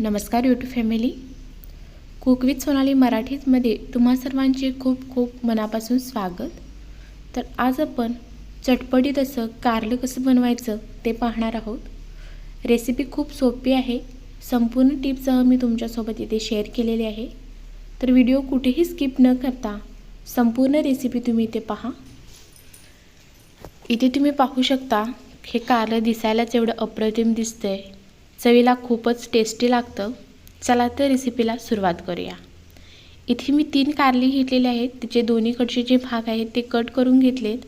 नमस्कार YouTube family cook with Sonali मराठीमध्ये तुम्हा सर्वांचे खूप खूप मनापासून स्वागत. तर आज आपण चटपटीत असं कारलं कसं बनवायचं ते पाहणार आहोत. रेसिपी खूप सोपी आहे. संपूर्ण टिपसह मी तुमच्यासोबत इथे शेअर केलेली आहे. तर व्हिडिओ कुठेही स्किप न करता संपूर्ण रेसिपी तुम्ही इथे पहा. इथे तुम्ही पाहू शकता हे कारलं दिसायलाच एवढं अप्रतिम दिसतं आहे चवीला खूपच टेस्टी लागतं. चला तर रेसिपीला सुरुवात करूया. इथे मी तीन कारली घेतलेले आहेत. तिचे दोन्हीकडचे जे भाग आहेत ते कट करून घेतलेत.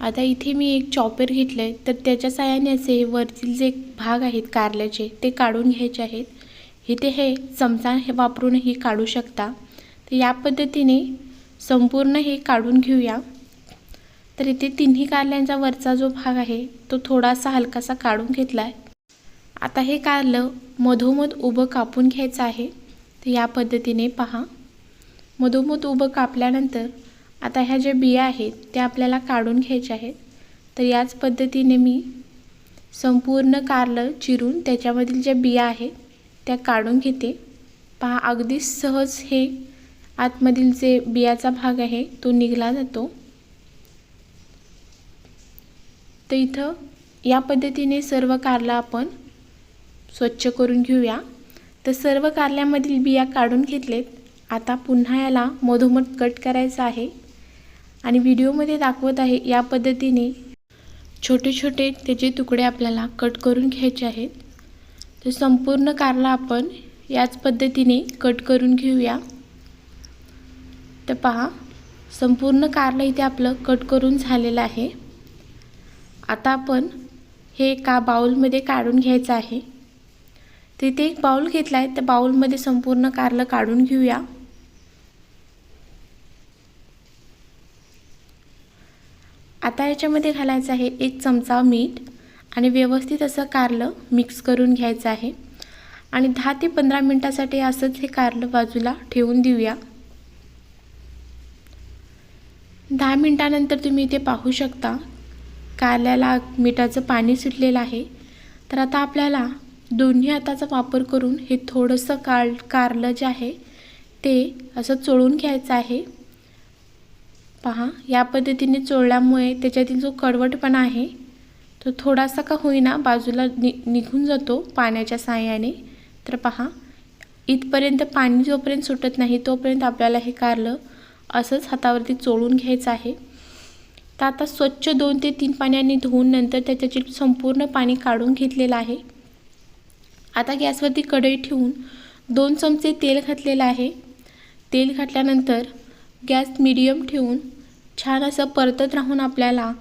आता इथे मी एक चॉपर घेतलं आहे तर त्याच्या साहाय्याने असे वरतील जे भाग आहेत कारल्याचे ते काढून घ्यायचे आहेत. इथे हे चमचा हे वापरूनही काढू शकता. तर या पद्धतीने संपूर्ण हे काढून घेऊया. तर इथे तिन्ही कारल्यांचा वरचा जो भाग आहे तो थोडासा हलकासा काढून घेतला आहे आता हे कारलं मधोमध उभं कापून घ्यायचं आहे तर या पद्धतीने पहा. मधोमध उभं कापल्यानंतर आता ह्या ज्या बिया आहेत त्या आपल्याला काढून घ्यायच्या आहेत. तर याच पद्धतीने मी संपूर्ण कारलं चिरून त्याच्यामधील ज्या बिया आहेत त्या काढून घेते. पहा अगदी सहज हे आतमधील जे बियाचा भाग आहे तो निघला जातो. तर इथं या पद्धतीने सर्व कारला आपण स्वच्छ करून घेऊया. तर सर्व कारल्यामधील बिया काढून घेतलेत. आता पुन्हा याला मधोमध कट करायचं आहे. आणि व्हिडिओमध्ये दाखवत आहे या पद्धतीने छोटे छोटे त्याचे तुकडे आपल्याला कट करून घ्यायचे आहेत. तर संपूर्ण कारला आपण याच पद्धतीने कट करून घेऊया. तर पहा संपूर्ण कारलं इथे आपलं कट करून झालेलं आहे. आता आपण हे एका बाउलमध्ये काढून घ्यायचं आहे. तिथे एक बाउल घेतला आहे त्या बाऊलमध्ये संपूर्ण कारलं काढून घेऊया. आता याच्यामध्ये घालायचं आहे एक चमचा मीठ आणि व्यवस्थित असं कारलं मिक्स करून घ्यायचं आहे. आणि दहा ते पंधरा मिनटासाठी असंच हे कारलं बाजूला ठेवून देऊया. दहा मिनटानंतर तुम्ही इथे पाहू शकता. कारल्याला मिठाचं पाणी सुटलेलं आहे. तर आता आपल्याला दोन्ही हाताचा वापर करून हे थोडंसं काळ कारलं जे आहे ते असं चोळून घ्यायचं आहे. पहा या पद्धतीने चोळल्यामुळे त्याच्यातील जो कडवटपणा आहे तो थोडासा का होईना बाजूला नि निघून जातो पाण्याच्या साह्याने तर पहा इथपर्यंत पाणी जोपर्यंत सुटत नाही तोपर्यंत आपल्याला हे कारलं असंच हातावरती चोळून घ्यायचं आहे. तर आता स्वच्छ दोन ते तीन पाण्याने धुवून नंतर त्याच्याचे संपूर्ण पाणी काढून घेतलेलं आहे. आता गॅसवरती कढई ठेवून दोन चमचे तेल घातलेलं आहे. तेल घातल्यानंतर गॅस मिडियम ठेवून छान असं परतत राहून आपल्याला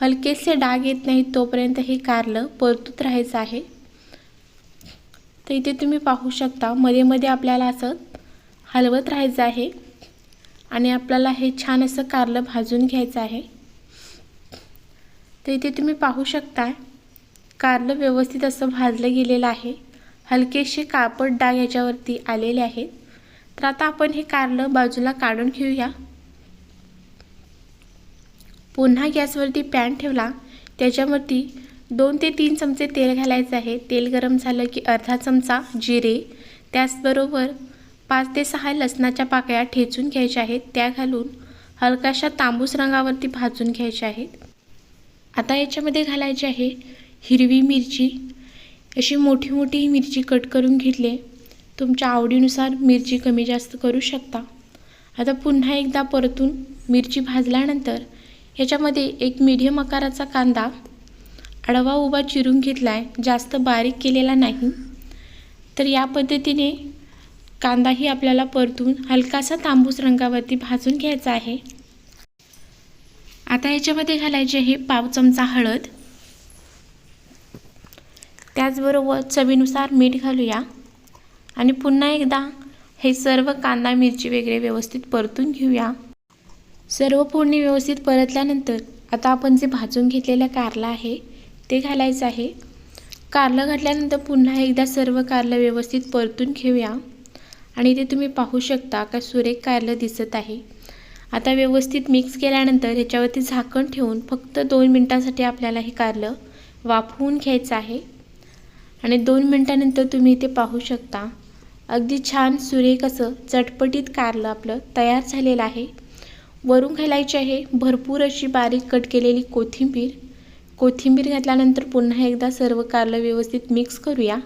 हलकेसे डाग येत नाहीत तोपर्यंत हे कारलं परतूत राहायचं आहे. तर इथे तुम्ही पाहू शकता मध्ये मध्ये आपल्याला असं हलवत राहायचं आहे आणि आपल्याला हे छान असं कारलं भाजून घ्यायचं आहे. तर इथे तुम्ही पाहू शकता कारलं व्यवस्थित असं भाजलं गेलेलं आहे. हलकेसे कापड डाग याच्यावरती आलेले आहेत. तर आता आपण हे कारलं बाजूला काढून घेऊया. पुन्हा गॅसवरती पॅन ठेवला. त्याच्यावरती दोन ते तीन चमचे तेल घालायचं आहे. तेल गरम झालं की अर्धा चमचा जिरे त्याचबरोबर पाच ते सहा लसणाच्या पाकळ्या ठेचून घ्यायच्या आहेत. त्या घालून हलकाशा तांबूस रंगावरती भाजून घ्यायच्या आहेत. आता याच्यामध्ये घालायची आहे हिरवी मिरची अशी मोठी मोठी मिरची कट करून घेतली. तुमच्या आवडीनुसार मिरची कमी जास्त करू शकता. आता पुन्हा एकदा परतून मिरची भाजल्यानंतर याच्यामध्ये एक मीडियम आकाराचा कांदा आडवा उभा चिरून घेतला आहे जास्त बारीक केलेला नाही. तर या पद्धतीने कांदाही आपल्याला परतून हलकासा तांबूस रंगावरती भाजून घ्यायचा आहे. आता याच्यामध्ये घालायचे आहे पाव चमचा हळद. त्याचबरोबर चवीनुसार मीठ घालूया. आणि पुन्हा एकदा हे सर्व कांदा मिरची वगैरे व्यवस्थित परतून घेऊया. सर्व फोडणी व्यवस्थित परतल्यानंतर आता आपण जे भाजून घेतलेलं कारलं आहे ते घालायचं आहे. कारलं घातल्यानंतर पुन्हा एकदा सर्व कारलं व्यवस्थित परतून घेऊया. आणि ते तुम्ही पाहू शकता का सुरेख कारलं दिसत आहे. आता व्यवस्थित मिक्स केल्यानंतर ह्याच्यावरती झाकण ठेवून फक्त दोन मिनटांसाठी आपल्याला हे कारलं वाफवून घ्यायचं आहे. आणि दोन मिनटानंतर तुम्ही इथे पाहू शकता. अगदी छान सुरेख असं चटपटीत कारलं आपलं तयार झालेलं आहे. वरून घालायची आहे भरपूर अशी बारीक कट केलेली कोथिंबीर. कोथिंबीर घातल्यानंतर पुन्हा एकदा सर्व कारलं व्यवस्थित मिक्स करूया.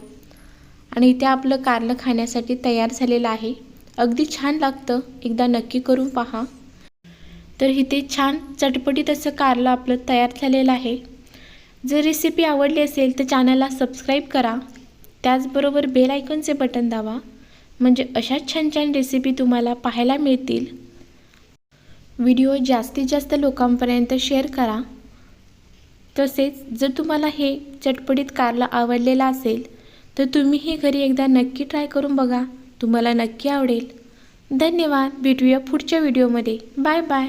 आणि इथे आपलं कारलं खाण्यासाठी तयार झालेलं आहे. अगदी छान लागतं. एकदा नक्की करून पहा. तर इथे छान चटपटीत असं कारलं आपलं तयार झालेलं आहे. जर रेसिपी आवडली असेल तर चॅनलला सबस्क्राईब करा. त्याचबरोबर बेल आयकॉनचे बटन दावा म्हणजे अशाच छान छान रेसिपी तुम्हाला पाहायला मिळतील. व्हिडिओ जास्तीत जास्त लोकांपर्यंत शेअर करा. तसेच जर तुम्हाला हे चटपटीत कारला आवडलेला असेल तर तुम्हीही घरी एकदा नक्की ट्राय करून बघा. तुम्हाला नक्की आवडेल. धन्यवाद. भेटूया पुढच्या व्हिडिओमध्ये बाय बाय